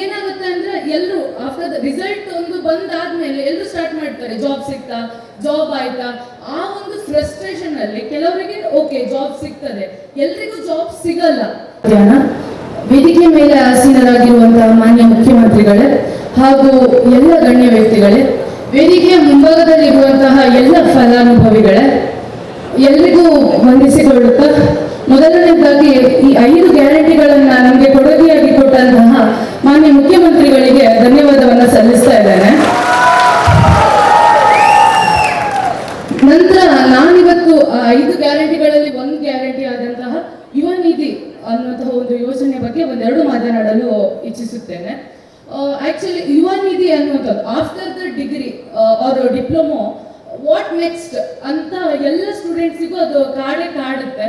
ಏನಾಗುತ್ತೆ ಅಂದ್ರೆ ಎಲ್ಲರೂ ಆಫ್ಟರ್ ದ ರಿಸಲ್ಟ್ ಒಂದು ಬಂದಾದ್ಮೇಲೆ ಎಲ್ಲರೂ ಸ್ಟಾರ್ಟ್ ಮಾಡ್ತಾರೆ ಜಾಬ್ ಸಿಗ್ತಾ ಜಾಬ್ ಆಯ್ತಾ. ಆ ಒಂದು ಫ್ರಸ್ಟ್ರೇಷನ್ ಅಲ್ಲಿ ಕೆಲವರಿಗೆ ಓಕೆ ಜಾಬ್ ಸಿಗ್ತದೆ. ಎಲ್ರಿಗೂ ಜಾಬ್ ಸಿಗಲ್ಲ. ವೇದಿಕೆ ಮೇಲೆ ಆಸೀನರಾಗಿರುವಂತಹ ಮಾನ್ಯ ಮುಖ್ಯಮಂತ್ರಿಗಳೇ ಹಾಗೂ ಎಲ್ಲ ಗಣ್ಯ ವ್ಯಕ್ತಿಗಳೇ, ವೇದಿಕೆಯ ಮುಂಭಾಗದಲ್ಲಿರುವಂತಹ ಎಲ್ಲ ಫಲಾನುಭವಿಗಳೇ, ಎಲ್ರಿಗೂ ವಂದಿಸಿಕೊಳ್ಳುತ್ತಾ, ಮೊದಲನೇದಾಗಿ ಈ ಐದು ಗ್ಯಾರಂಟಿಗಳನ್ನ ನಮಗೆ ಐದು ಗ್ಯಾರಂಟಿಗಳಲ್ಲಿ ಒಂದು ಗ್ಯಾರಂಟಿ ಆದಂತಹ ಯುವ ನಿಧಿ ಅನ್ನುವಂತಹ ಒಂದು ಯೋಜನೆ ಬಗ್ಗೆ ಒಂದೆರಡು ಮಾತನಾಡಲು ಇಚ್ಛಿಸುತ್ತೇನೆ. ಆಕ್ಚುಲಿ ಯುವ ನಿಧಿ ಅನ್ನುವಂಥದ್ದು after the degree or diploma what next ಅಂತ ಎಲ್ಲ ಸ್ಟೂಡೆಂಟ್ಸಿಗೂ ಅದು ಕಾಡೇ ಕಾಡುತ್ತೆ.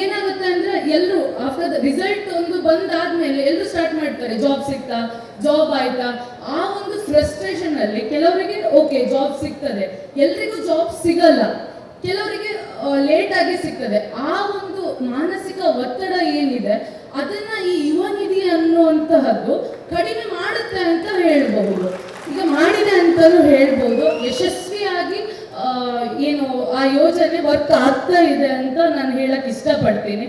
ಏನಾಗುತ್ತೆ ಅಂದ್ರೆ ಎಲ್ಲರೂ ಆಫ್ಟರ್ ದ ರಿಸಲ್ಟ್ ಒಂದು ಬಂದಾದ್ಮೇಲೆ ಎಲ್ಲರೂ ಸ್ಟಾರ್ಟ್ ಮಾಡ್ತಾರೆ ಜಾಬ್ ಸಿಗ್ತಾ ಜಾಬ್ ಆಯ್ತಾ. ಆ ಒಂದು ಫ್ರಸ್ಟ್ರೇಷನ್ ಅಲ್ಲಿ ಕೆಲವರಿಗೆ ಓಕೆ ಜಾಬ್ ಸಿಗ್ತದೆ. ಎಲ್ರಿಗೂ ಜಾಬ್ ಸಿಗಲ್ಲ. ಕೆಲವರಿಗೆ ಲೇಟ್ ಆಗಿ ಸಿಗ್ತದೆ. ಆ ಒಂದು ಮಾನಸಿಕ ಒತ್ತಡ ಏನಿದೆ, ಅದನ್ನ ಈ ಯುವ ನಿಧಿ ಅನ್ನುವಂತಹದ್ದು ಕಡಿಮೆ ಮಾಡುತ್ತೆ ಅಂತ ಹೇಳ್ಬಹುದು. ಈಗ ಮಾಡಿದೆ ಅಂತಲೂ ಹೇಳ್ಬೋದು ಯಶಸ್ವಿಯಾಗಿ ಏನು, ಆ ಯೋಜನೆ ವರ್ಕ್ ಆಗ್ತಾ ಇದೆ ಅಂತ ನಾನು ಹೇಳಕ್ ಇಷ್ಟಪಡ್ತೀನಿ.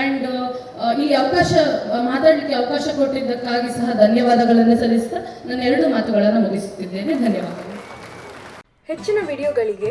ಅಂಡ್ ಈ ಅವಕಾಶ, ಮಾತಾಡ್ಲಿಕ್ಕೆ ಅವಕಾಶ ಕೊಟ್ಟಿದ್ದಕ್ಕಾಗಿ ಸಹ ಧನ್ಯವಾದಗಳನ್ನು ಸಲ್ಲಿಸ್ತಾ ನಾನು ಎರಡು ಮಾತುಗಳನ್ನು ಮುಗಿಸುತ್ತಿದ್ದೇನೆ. ಧನ್ಯವಾದಗಳು. ಹೆಚ್ಚಿನ ವಿಡಿಯೋಗಳಿಗೆ